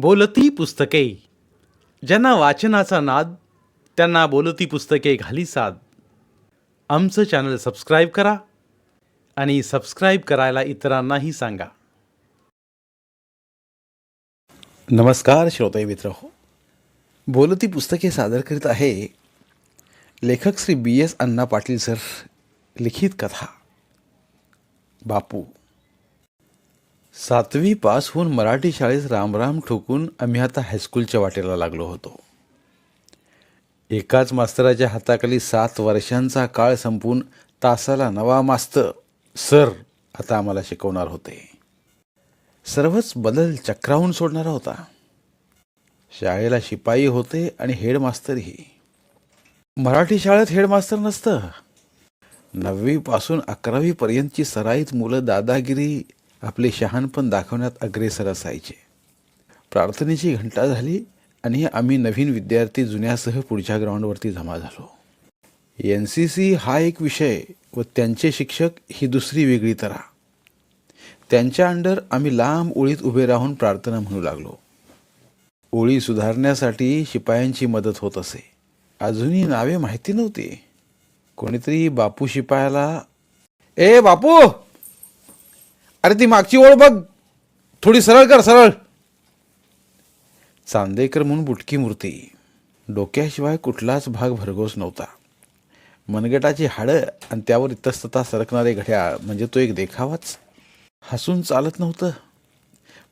बोलती पुस्तके. ज्यांना वाचनाचा नाद त्यांना बोलती पुस्तके घाली साद. आमचं चॅनल सबस्क्राईब करा आणि सबस्क्राईब करायला इतरांनाही सांगा. नमस्कार श्रोते मित्र हो. बोलती पुस्तके सादर करीत आहे लेखक Shri B S Anna Patil sir लिखित कथा. बापू. सातवी पास होऊन मराठी शाळेत रामराम ठोकून आम्ही आता हायस्कूलच्या वाटेला लागलो होतो. एकाच मास्तराच्या हाताखाली सात वर्षांचा काळ संपून तासाला नवा मास्तर सर आता आम्हाला शिकवणार होते. सर्वच बदल चक्रावून सोडणारा होता. शाळेला शिपाई होते आणि हेडमास्तरही. मराठी शाळेत हेडमास्तर नसतं. नववीपासून अकरावीपर्यंतची सराईत मुलं दादागिरी आपले शहाणपण दाखवण्यात अग्रेसर असायचे. प्रार्थनेची घंटा झाली आणि आम्ही नवीन विद्यार्थी जुन्यासह पुढच्या ग्राउंडवरती जमा झालो. एन सी सी हा एक विषय व त्यांचे शिक्षक ही दुसरी वेगळी तरा. त्यांच्या अंडर आम्ही लांब ओळीत उभे राहून प्रार्थना म्हणू लागलो. ओळी सुधारण्यासाठी शिपायांची मदत होत असे. अजूनही नावे माहिती नव्हती. कोणीतरी बापू शिपायाला ए बापू! अरे ती मागची ओळ बघ. थोडी सरळ कर सरळ. चांदेकर म्हणून बुटकी मूर्ती. डोक्याशिवाय कुठलाच भाग भरघोस नव्हता. मनगटाची हाडं आणि त्यावर इतस्तता सरकणारे घड्याळ म्हणजे तो एक देखावाच. हसून चालत नव्हतं.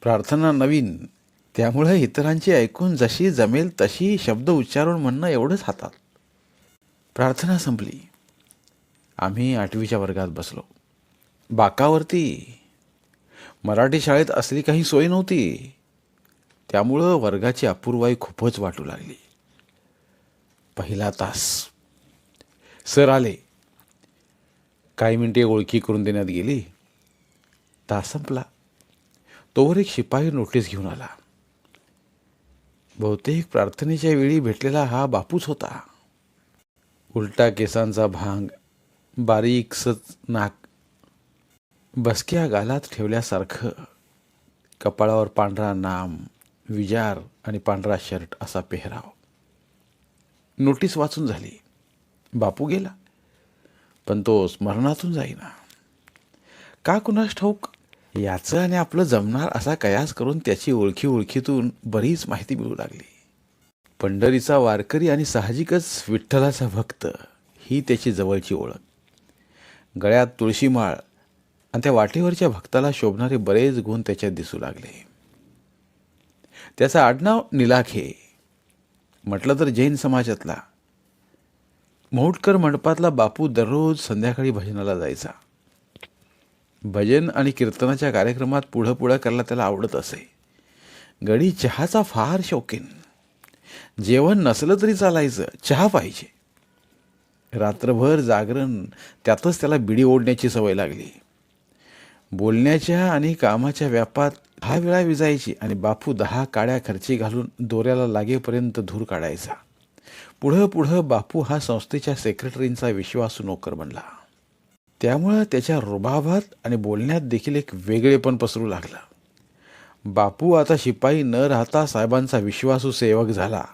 प्रार्थना नवीन. त्यामुळे इतरांची ऐकून जशी जमेल तशी शब्द उच्चारून म्हणणं एवढंच हातात. प्रार्थना संपली. आम्ही आठवीच्या वर्गात बसलो. बाकावरती मराठी शाळेत असली काही सोय नव्हती. त्यामुळं वर्गाची अपूर्वाई खूपच वाटू लागली. पहिला तास. सर आले. काही मिनिटे ओळखी करून देण्यात गेली. तास संपला. तोवर एक शिपाई नोटीस घेऊन आला. बहुतेक प्रार्थनेच्या वेळी भेटलेला हा बापूच होता. उलटा केसांचा भांग बारीकसच नाक बसक्या गालात ठेवल्यासारखं कपाळावर पांढरा नाम विजार आणि पांढरा शर्ट असा पेहराव. नोटीस वाचून झाली. बापू गेला. पण तो स्मरणातून जाईना. का कुणास ठाऊक? याचं आणि आपलं जमणार असा कयास करून त्याची ओळखी ओळखीतून बरीच माहिती मिळू लागली. पंढरीचा वारकरी आणि साहजिकच विठ्ठलाचा भक्त ही त्याची जवळची ओळख. गळ्यात तुळशीमाळ आणि त्या वाटेवरच्या भक्ताला शोभणारे बरेच गुण त्याच्यात दिसू लागले. त्याचं आडनाव निलाखे म्हटलं तर जैन समाजातला. मौटकर मंडपातला बापू दररोज संध्याकाळी भजनाला जायचा. भजन आणि कीर्तनाच्या कार्यक्रमात पुढं पुढं करायला त्याला आवडत असे. गडी चहाचा फार शौकीन. जेवण नसलं तरी चालायचं चहा पाहिजे. रात्रभर जागरण त्यातच त्याला बिडी ओढण्याची सवय लागली. बोलण्याच्या आणि कामाच्या व्यापात दहा वेळा विजायची आणि बापू दहा काड्या खर्ची घालून दोऱ्याला लागेपर्यंत धूर काढायचा. पुढं पुढं बापू हा संस्थेच्या सेक्रेटरींचा विश्वासू नोकर बनला. त्यामुळं त्याच्या रुबाबात आणि बोलण्यात देखील एक वेगळेपण पसरू लागलं. बापू आता शिपाई न राहता साहेबांचा विश्वासू सेवक झाला.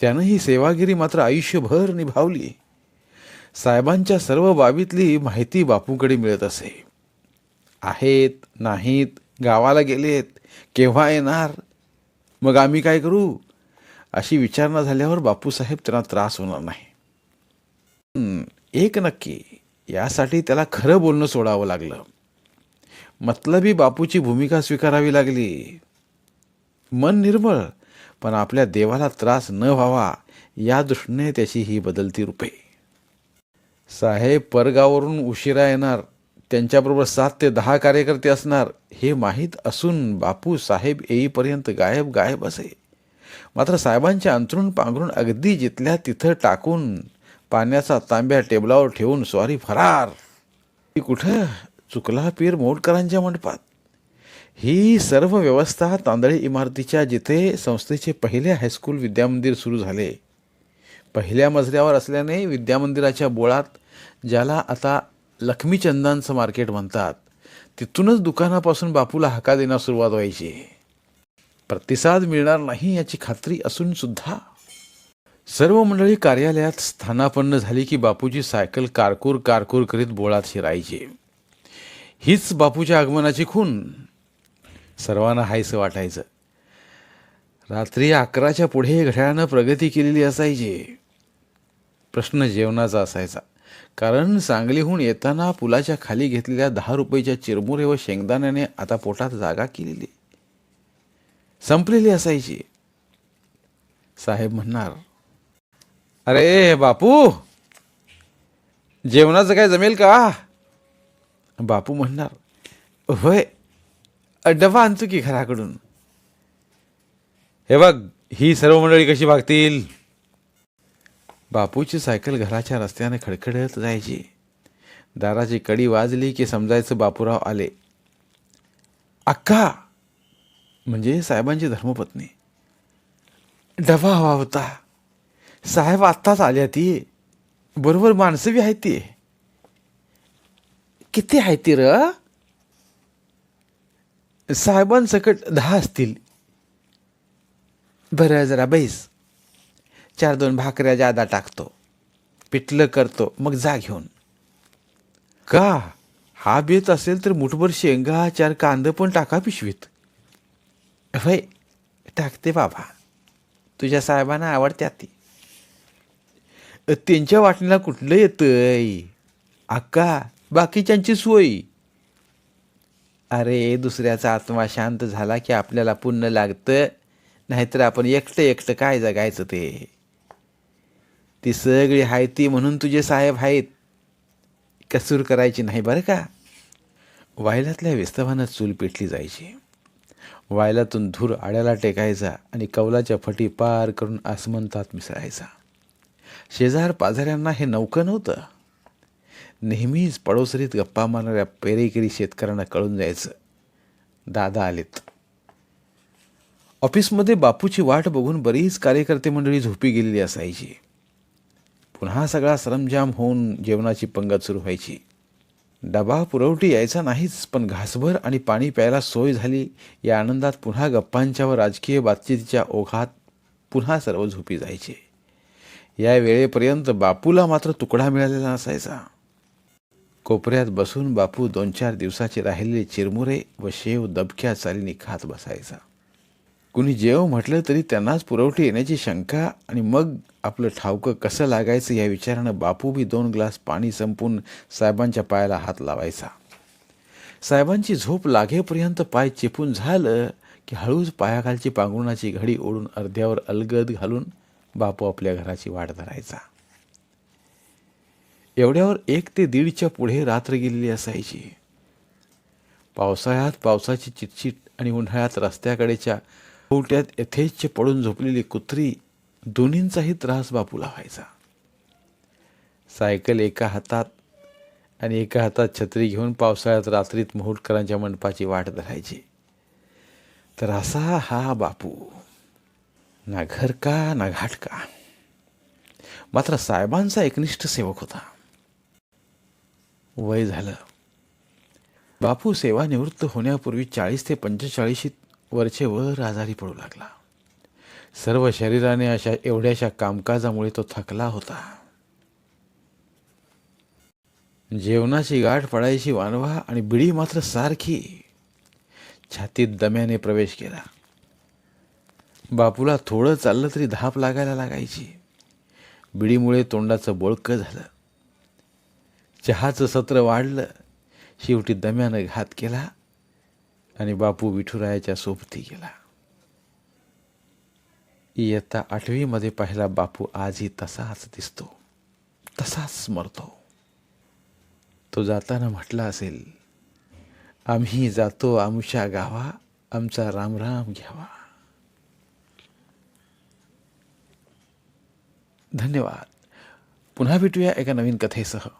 त्यानं ही सेवागिरी मात्र आयुष्यभर निभावली. साहेबांच्या सर्व बाबीतली माहिती बापूकडे मिळत असे. आहेत नाहीत गावाला गेलेत केव्हा येणार? मग आम्ही काय करू? अशी विचारणा झाल्यावर बापूसाहेब त्यांना त्रास होणार नाही. एक नक्की यासाठी त्याला खरं बोलणं सोडावं लागलं. मतलबी बापूची भूमिका स्वीकारावी लागली. मन निर्मळ पण आपल्या देवाला त्रास न व्हावा या दृष्टीने त्याची ही बदलती रूपे. साहेब परगावरून उशिरा येणार. त्यांच्याबरोबर सात ते दहा कार्यकर्ते असणार हे माहीत असून बापू साहेब येईपर्यंत गायब गायब असे. मात्र साहेबांचे अंतरून पांघरून अगदी जिथल्या तिथं टाकून पाण्याचा तांब्या टेबलावर ठेवून स्वारी फरार. ती कुठं? चुकला पीर मोडकरांच्या मंडपात. ही सर्व व्यवस्था तांदळी इमारतीच्या जिथे संस्थेचे पहिले हायस्कूल विद्यामंदिर सुरू झाले. पहिल्या मजल्यावर असल्याने विद्यामंदिराच्या बोळात ज्याला आता लक्ष्मीचंदांचं मार्केट म्हणतात तिथूनच दुकानापासून बापूला हाका देण्यास सुरुवात व्हायची. प्रतिसाद मिळणार नाही याची खात्री असून सुद्धा. सर्व मंडळी कार्यालयात स्थानापन्न झाली की बापूची सायकल कारकूर कारकूर करीत बोळात शिरायची. हीच बापूच्या आगमनाची खून. सर्वांना हायसं वाटायचं. रात्री अकराच्या पुढे घड्याळानं प्रगती केलेली असायची. प्रश्न जेवणाचा असायचा. कारण सांगलीहून येताना पुलाच्या खाली घेतलेल्या दहा रुपयाच्या चिरमुरे व शेंगदाण्याने आता पोटात जागा केलेली संपलेली असायची. साहेब म्हणणार अरे बापू जेवणाचं काय जमेल का? बापू म्हणणार होय डबा आणतो की घराकडून. हे बघ ही सर्व मंडळी कशी वागतील बापूची सायकल घराच्या रस्त्याने खडखडत जायची. दाराची कडी वाजली की समजायचं बापूराव आले. अक्का! म्हणजे साहेबांची धर्मपत्नी. डबा हवा होता. साहेब आत्ताच आल्या ती. बरोबर माणसं बी आहेत ती. किती आहेत ती र? साहेबांसकट दहा असतील. बरं जरा बैस. चार दोन भाकऱ्या जादा टाकतो. पिठलं करतो. मग जा घेऊन. का? हा बेत असेल तर मुठभर शेंगा चार कांदा पण टाका पिशवीत. होय. टाकते बाबा. तुझ्या साहेबांना आवडत्या ती त्यांच्या वाटणीला कुठलं येतंय? अक्का बाकीच्यांची सोय. अरे दुसऱ्याचा आत्मा शांत झाला की आपल्याला पुण्य लागतं. नाहीतर आपण एकटं एकटं काय जगायचं ते? ती सगळी आहे ती म्हणून तुझे साहेब आहेत. कसूर करायची नाही बरं का? वायलातल्या विस्तवानं चूल पेटली जायची. वायलातून धूर आड्याला टेकायचा आणि कौलाच्या फटी पार करून आसमंतात मिसळायचा. शेजार पाझऱ्यांना हे नौकं नव्हतं. नेहमीच पडोसरीत गप्पा मारणाऱ्या पेरेकरी शेतकऱ्यांना कळून जायचं. दादा आलेत. ऑफिसमध्ये बापूची वाट बघून बरीच कार्यकर्ते मंडळी झोपी गेलेली असायची. पुन्हा सगळा सरंजाम होऊन जेवणाची पंगत सुरू व्हायची. डबा पुरवठी यायचा नाहीच पण घासभर आणि पाणी प्यायला सोय झाली. या आनंदात पुन्हा गप्पांच्या व राजकीय बातचीतीच्या ओघात पुन्हा सर्व झोपी जायचे. या वेळेपर्यंत बापूला मात्र तुकडा मिळालेला नसायचा. कोपऱ्यात बसून बापू दोन चार दिवसाचे राहिलेले चिरमुरे व शेव दबक्या चालीने खात बसायचा. कुणी जेव म्हटलं तरी त्यांनाच पुरवठी येण्याची शंका आणि मग आपलं ठावकं कसं लागायचं या विचारानं बापू बी दोन ग्लास पाणी संपून साहेबांच्या पायाला हात लावायचा. साहेबांची झोप लागेपर्यंत पाय चिपून झालं की हळूच पायाखालची पांघरुणाची घडी ओढून अर्ध्यावर अलगद घालून बापू आपल्या घराची वाट धरायचा. एवढ्यावर एक ते दीडच्या पुढे रात्र गेलेली असायची. पावसाळ्यात पावसाची चिटचिट आणि उन्हाळ्यात रस्त्याकडेच्या ओट्यात यथेच्छ पडून झोपलेली कुत्री दोन्हींचाही त्रास बापूला व्हायचा. सायकल एका हातात आणि एका हातात छत्री घेऊन पावसाळ्यात रात्रीत मोहोटकरांच्या मंडपाची वाट धरायची. तर असा हा बापू. ना घर का ना घाट का? मात्र साहेबांचा एकनिष्ठ सेवक होता. वय झालं. बापू सेवानिवृत्त होण्यापूर्वी चाळीस ते पंचेचाळीस वरचेवर आजारी पडू लागला. सर्व शरीराने अशा एवढ्याशा कामकाजामुळे तो थकला होता. जेवणाची गाठ पडायची वानवा आणि बिडी मात्र सारखी. छातीत दम्याने प्रवेश केला. बापूला थोडं चाललं तरी धाप लागायला लागायची. बिडीमुळे तोंडाचं बोळकं झालं. चहाचं सत्र वाढलं. शेवटी दम्यानं घात केला. आणि बापू विठुरायाच्या सोबती गेला. इयत्ता आठवीमध्ये पाहिला बापू आजही तसाच दिसतो तसाच स्मरतो तो जाताना म्हटला असेल आम्ही जातो आमच्या गावा आमचा रामराम घ्यावा. धन्यवाद. पुन्हा भेटूया एका नवीन कथेसह.